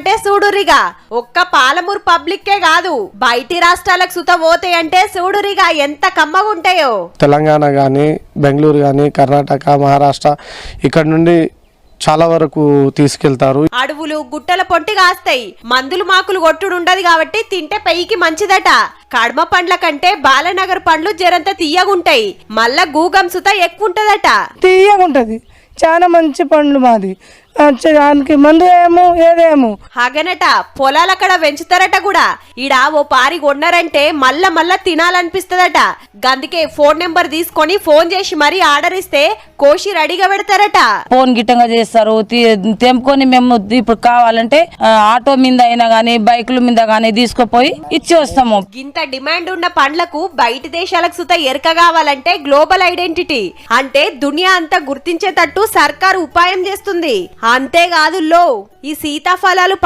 అంటే చూడురిగా ఒక్క పాలమూరు పబ్లిక్కే కాదు బయటి రాష్ట్రాలకు సుత పోతాయంటే చూడురిగా ఎంత కమ్మగుంటాయో. తెలంగాణ కానీ బెంగళూరు కానీ కర్ణాటక మహారాష్ట్ర ఇక్కడ నుండి చాలా వరకు తీసుకెళ్తారు. అడవులు గుట్టల పొంటి కాస్తాయి. మందులు మాకులు కొట్టుడు ఉండదు కాబట్టి తింటే పెయ్యికి మంచిదట. కడమ పండ్ల కంటే బాలనగర్ పండ్లు జరంత తీయగుంటాయి. మళ్ళా గూగం సుత ఎక్కువ ఉంటదట తీయగా ఉంటుంది చాలా మంచి పండ్లు మాది. దానికి మందు ఏమో ఏదేమో. హగనట పొలాలక్కడ పెంచుతారట కూడా. ఈడ ఓ పారి కొన్నారంటే మళ్ళా మళ్ళా తినాలనిపిస్తదట. గందుకే ఫోన్ నెంబర్ తీసుకొని ఫోన్ చేసి మరీ ఆర్డర్ ఇస్తే కోసి రెడీగా పెడతారట. ఫోన్ గిట్టంగా చేస్తారు తీ- తెంపుకొని మేము ఇప్పుడు కావాలంటే ఆ, ఆటో మీద అయినా గానీ బైకుల మీద గానీ తీసుకుపోయి ఇచ్చి వస్తాము. ఇంత డిమాండ్ ఉన్న పండ్లకు బయట దేశాలకు సుత ఎరక కావాలంటే గ్లోబల్ ఐడెంటిటీ. అంటే దునియా అంతా గుర్తించేటట్టు సర్కారు ఉపాయం చేస్తుంది. అంతేకాదు లో ఈ సీతాఫలాలు